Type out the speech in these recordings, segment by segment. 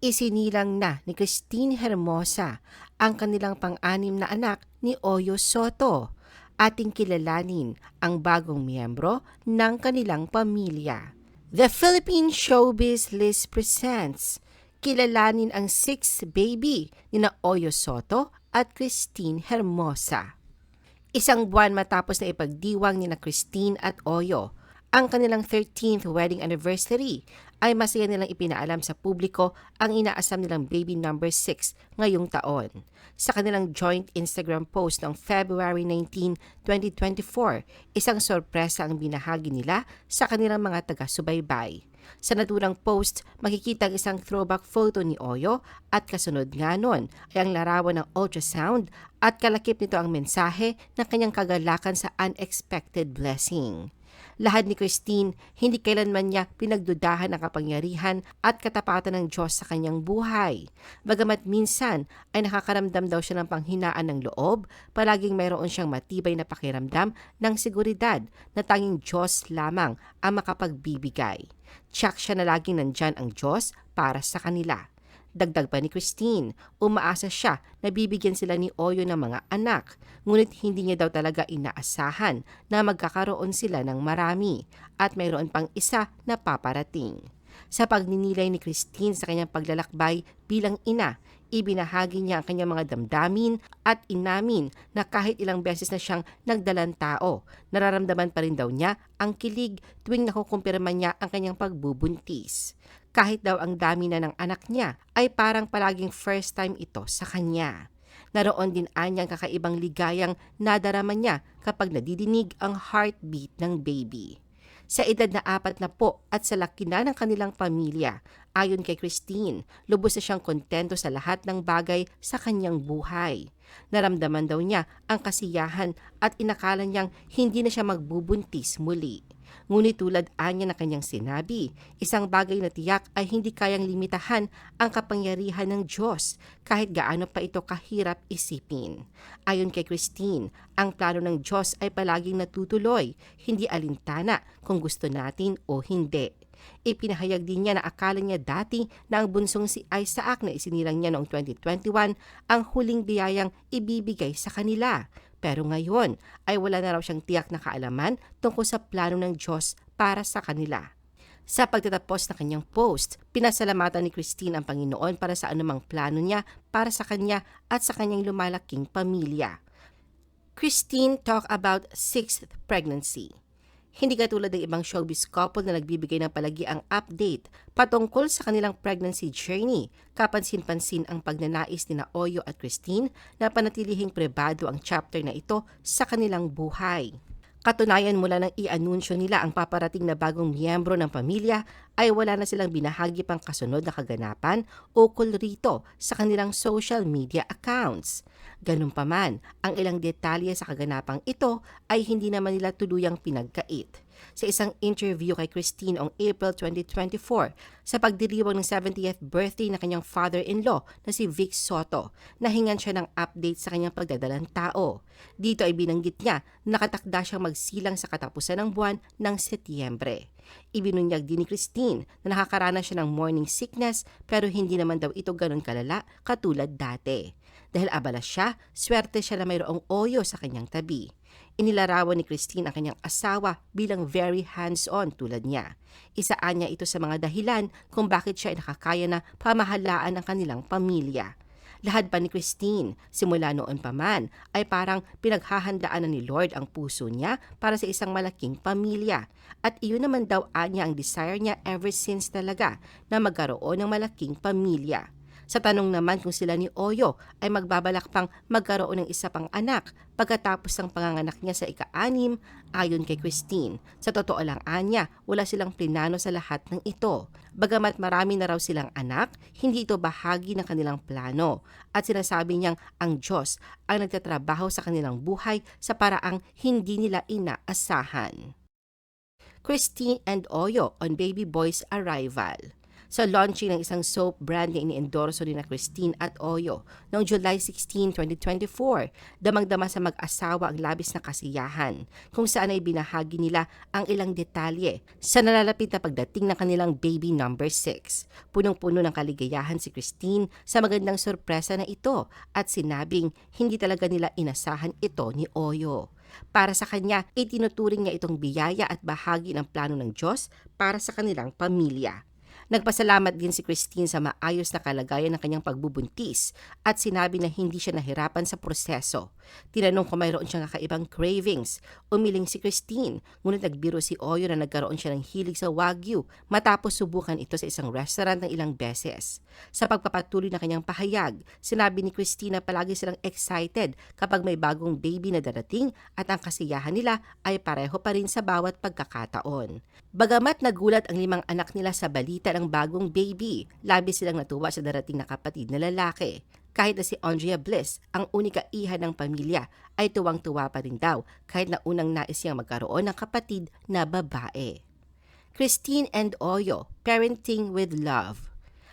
Isinilang na ni Christine Hermosa ang kanilang pang-anim na anak ni Oyo Soto. Ating kilalanin ang bagong miyembro ng kanilang pamilya. The Philippine Showbiz List presents Kilalanin ang sixth baby ni na Oyo Soto at Christine Hermosa. Isang buwan matapos na ipagdiwang ni na Christine at Oyo ang kanilang 13th wedding anniversary ay masaya nilang ipinaalam sa publiko ang inaasam nilang baby number 6 ngayong taon. Sa kanilang joint Instagram post noong February 19, 2024, isang sorpresa ang binahagi nila sa kanilang mga taga-subaybay. Sa naturang post, makikita ang isang throwback photo ni Oyo at kasunod nga nun ay ang larawan ng ultrasound at kalakip nito ang mensahe ng kanyang kagalakan sa unexpected blessing. Lahad ni Christine, hindi kailanman niya pinagdudahan ang kapangyarihan at katapatan ng Diyos sa kanyang buhay. Bagamat minsan ay nakakaramdam daw siya ng panghinaan ng loob, palaging mayroon siyang matibay na pakiramdam ng seguridad na tanging Diyos lamang ang makapagbibigay. Tsak siya na laging nandyan ang Diyos para sa kanila. Dagdag pa ni Christine, umaasa siya na bibigyan sila ni Oyo ng mga anak, ngunit hindi niya daw talaga inaasahan na magkakaroon sila ng marami at mayroon pang isa na paparating. Sa pagninilay ni Christine sa kanyang paglalakbay bilang ina, ibinahagi niya ang kanyang mga damdamin at inamin na kahit ilang beses na siyang nagdalang tao, nararamdaman pa rin daw niya ang kilig tuwing nakukumpirma niya ang kanyang pagbubuntis. Kahit daw ang dami na ng anak niya, ay parang palaging first time ito sa kanya. Naroon din anyang kakaibang ligayang nadarama niya kapag nadidinig ang heartbeat ng baby. Sa edad na apat na po at sa laki na ng kanilang pamilya, ayon kay Christine, lubos na siyang kontento sa lahat ng bagay sa kanyang buhay. Naramdaman daw niya ang kasiyahan at inakala niyang hindi na siya magbubuntis muli. Ngunit tulad anya na kanyang sinabi, isang bagay na tiyak ay hindi kayang limitahan ang kapangyarihan ng Diyos kahit gaano pa ito kahirap isipin. Ayon kay Christine, ang plano ng Diyos ay palaging natutuloy, hindi alintana kung gusto natin o hindi. Ipinahayag din niya na akala niya dati na ang bunsong si Isaac na isinilang niya noong 2021 ang huling biyayang ibibigay sa kanila. Pero ngayon ay wala na raw siyang tiyak na kaalaman tungkol sa plano ng Diyos para sa kanila. Sa pagtatapos ng kanyang post, pinasalamatan ni Christine ang Panginoon para sa anumang plano niya para sa kanya at sa kanyang lumalaking pamilya. Christine talk about sixth pregnancy. Hindi katulad ng ibang showbiz couple na nagbibigay ng palagi ang update patungkol sa kanilang pregnancy journey. Kapansin-pansin ang pagnanais ni na Oyo at Christine na panatilihing pribado ang chapter na ito sa kanilang buhay. Katunayan mula ng i-anunsyo nila ang paparating na bagong miyembro ng pamilya ay wala na silang binahagi pang kasunod na kaganapan ukol rito sa kanilang social media accounts. Ganun pa man, ang ilang detalye sa kaganapang ito ay hindi naman nila tuluyang pinagkait. Sa isang interview kay Christine on April 2024 sa pagdiriwang ng 70th birthday na kanyang father-in-law na si Vic Soto, nahingan siya ng update sa kanyang pagdadalang tao. Dito ay binanggit niya na nakatakda siyang magsilang sa katapusan ng buwan ng Setyembre. Ibinunyag din ni Christine na nakakaranas siya ng morning sickness pero hindi naman daw ito ganun kalala katulad dati. Dahil abala siya, swerte siya na mayroong oyo sa kanyang tabi. Inilarawan ni Christine ang kanyang asawa bilang very hands-on tulad niya. Isaan niya ito sa mga dahilan kung bakit siya ay nakakaya na pamahalaan ang kanilang pamilya. Lahad pa ni Christine, simula noon pa man, ay parang pinaghahandaan na ni Lord ang puso niya para sa isang malaking pamilya. At iyon naman daw anya ang desire niya ever since talaga na magkaroon ng malaking pamilya. Sa tanong naman kung sila ni Oyo ay magbabalak pang magkaroon ng isa pang anak pagkatapos ng panganganak niya sa ika-anim, ayon kay Christine. Sa totoo lang anya, wala silang plinano sa lahat ng ito. Bagamat marami na raw silang anak, hindi ito bahagi ng kanilang plano. At sinasabi niyang ang Diyos ang nagtatrabaho sa kanilang buhay sa paraang hindi nila inaasahan. Christine and Oyo on baby boy's arrival. Sa launching ng isang soap brand na iniendorso ni na Christine at Oyo noong July 16, 2024. Damang-dama sa mag-asawa ang labis na kasiyahan kung saan ay binahagi nila ang ilang detalye sa nalalapit na pagdating ng kanilang baby number 6. Punong-puno ng kaligayahan si Christine sa magandang sorpresa na ito at sinabing hindi talaga nila inasahan ito ni Oyo. Para sa kanya, itinuturing niya itong biyaya at bahagi ng plano ng Diyos para sa kanilang pamilya. Nagpasalamat din si Christine sa maayos na kalagayan ng kanyang pagbubuntis at sinabi na hindi siya nahirapan sa proseso. Tinanong kung mayroon siyang kakaibang cravings. Umiling si Christine, ngunit nagbiro si Oyo na nagkaroon siya ng hilig sa Wagyu matapos subukan ito sa isang restaurant ng ilang beses. Sa pagpapatuloy na kanyang pahayag, sinabi ni Christine na palagi silang excited kapag may bagong baby na darating at ang kasiyahan nila ay pareho pa rin sa bawat pagkakataon. Bagamat nagulat ang limang anak nila sa balita bagong baby, labis silang natuwa sa darating na kapatid na lalaki. Kahit na si Andrea Bliss, ang unika iha ng pamilya, ay tuwang-tuwa pa rin daw kahit na unang nais siyang magkaroon ng kapatid na babae. Christine and Oyo, Parenting with Love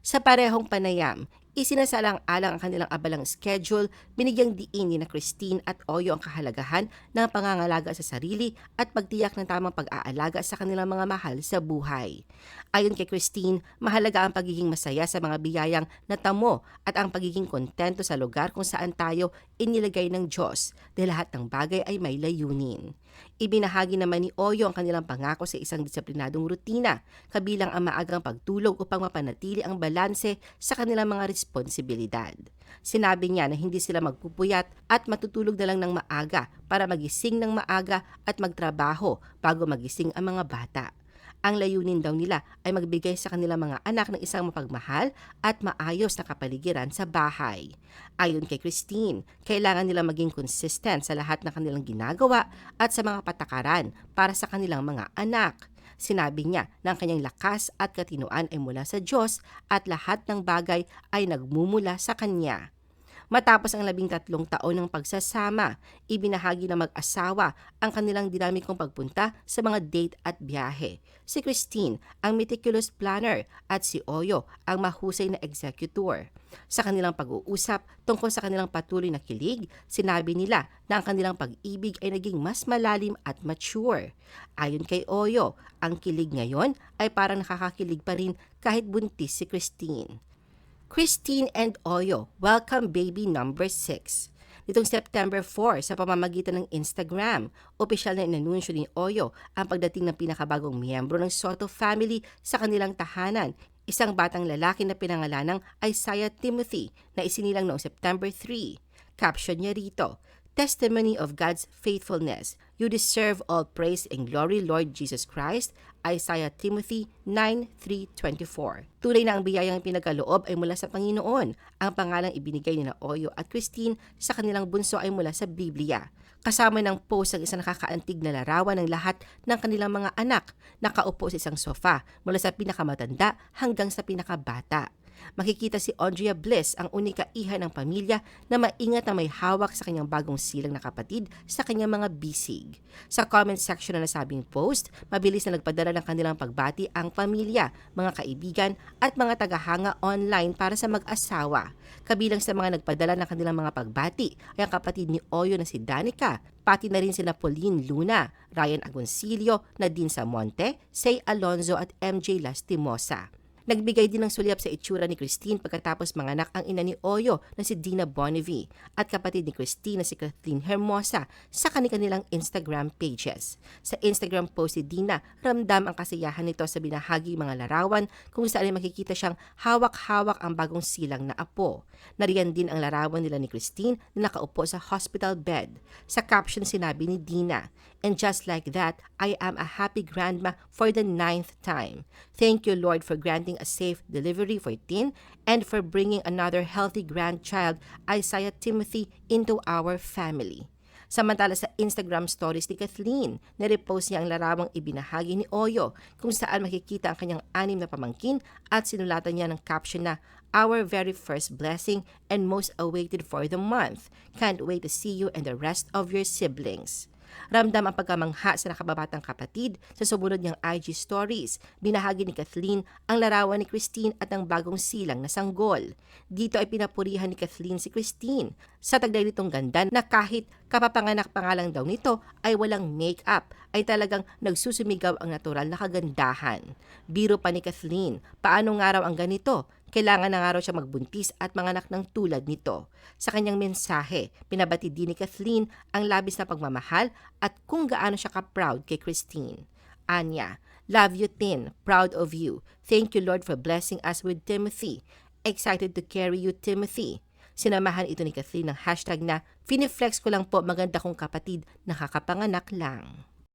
Sa parehong panayam, Isinasalang-alang ang kanilang abalang schedule, binigyang diin ni na Christine at Oyo ang kahalagahan ng pangangalaga sa sarili at pagtiyak ng tamang pag-aalaga sa kanilang mga mahal sa buhay. Ayon kay Christine, mahalaga ang pagiging masaya sa mga biyayang natamo at ang pagiging kontento sa lugar kung saan tayo inilagay ng Diyos dahil lahat ng bagay ay may layunin. Ibinahagi naman ni Oyo ang kanilang pangako sa isang disiplinadong rutina, kabilang ang maagang pagtulog upang mapanatili ang balanse sa kanilang mga. Sinabi niya na hindi sila magpupuyat at matutulog na lang ng maaga para magising ng maaga at magtrabaho bago magising ang mga bata. Ang layunin daw nila ay magbigay sa kanilang mga anak ng isang mapagmahal at maayos na kapaligiran sa bahay. Ayon kay Christine, kailangan nila maging consistent sa lahat ng kanilang ginagawa at sa mga patakaran para sa kanilang mga anak. Sinabi niya na ang kanyang lakas at katinuan ay mula sa Diyos at lahat ng bagay ay nagmumula sa Kanya. Matapos ang labing tatlong taon ng pagsasama, ibinahagi ng mag-asawa ang kanilang dinamikong pagpunta sa mga date at biyahe. Si Christine ang meticulous planner at si Oyo ang mahusay na executor. Sa kanilang pag-uusap tungkol sa kanilang patuloy na kilig, sinabi nila na ang kanilang pag-ibig ay naging mas malalim at mature. Ayon kay Oyo, ang kilig ngayon ay parang nakakakilig pa rin kahit buntis si Christine. Christine and Oyo, welcome baby number 6. Nitong September 4 sa pamamagitan ng Instagram, opisyal na inanunsyo ni Oyo ang pagdating ng pinakabagong miyembro ng Soto family sa kanilang tahanan, isang batang lalaki na pinangalan ng Isaiah Timothy na isinilang noong September 3. Caption niya rito, Testimony of God's faithfulness. You deserve all praise and glory, Lord Jesus Christ. Isaiah Timothy 9.3.24 Tunay na ang biyayang pinagkaloob ay mula sa Panginoon. Ang pangalang ibinigay ni na Oyo at Christine sa kanilang bunso ay mula sa Biblia. Kasama ng post ang isang nakakaantig na larawan ng lahat ng kanilang mga anak nakaupo sa isang sofa mula sa pinakamatanda hanggang sa pinakabata makikita si Andrea Bliss, ang unika iha ng pamilya na maingat na may hawak sa kanyang bagong silang na kapatid sa kanyang mga bisig. Sa comment section na nasabing post, mabilis na nagpadala ng kanilang pagbati ang pamilya, mga kaibigan at mga tagahanga online para sa mag-asawa. Kabilang sa mga nagpadala ng kanilang mga pagbati ay ang kapatid ni Oyo na si Danica, pati na rin sina Pauline Luna, Ryan Agoncillo, Nadine Samonte, Say Alonzo at MJ Lastimosa. Nagbigay din ng sulyap sa itsura ni Christine pagkatapos manganak ang ina ni Oyo na si Dina Bonnevie at kapatid ni Christine na si Kathleen Hermosa sa kanilang Instagram pages. Sa Instagram post ni Dina, ramdam ang kasiyahan nito sa binahagi mga larawan kung saan ay makikita siyang hawak-hawak ang bagong silang na apo. Nariyan din ang larawan nila ni Christine na nakaupo sa hospital bed. Sa caption sinabi ni Dina, And just like that, I am a happy grandma for the ninth time. Thank you, Lord, for granting a safe delivery for Tin and for bringing another healthy grandchild, Isaiah Timothy, into our family. Samantala sa Instagram stories ni Kathleen, nirepost niya ang larawang ibinahagi ni Oyo kung saan makikita ang kanyang anim na pamangkin at sinulatan niya ng caption na Our very first blessing and most awaited for the month. Can't wait to see you and the rest of your siblings. Ramdam ang pagkamangha sa nakababatang kapatid sa sumunod niyang IG stories. Binahagi ni Kathleen ang larawan ni Christine at ang bagong silang na sanggol. Dito ay pinapurihan ni Kathleen si Christine sa taglay nitong ganda na kahit kapapanganak pa nga lang daw nito ay walang make-up ay talagang nagsusumigaw ang natural na kagandahan. Biro pa ni Kathleen, paano nga raw ang ganito? Kailangan na nga raw siya magbuntis at manganak ng tulad nito. Sa kanyang mensahe, pinabati din ni Kathleen ang labis na pagmamahal at kung gaano siya ka-proud kay Christine. Anya, love you Tin, proud of you. Thank you Lord for blessing us with Timothy. Excited to carry you Timothy. Sinamahan ito ni Kathleen ng hashtag na Finiflex ko lang po maganda kong kapatid, nakakapanganak lang.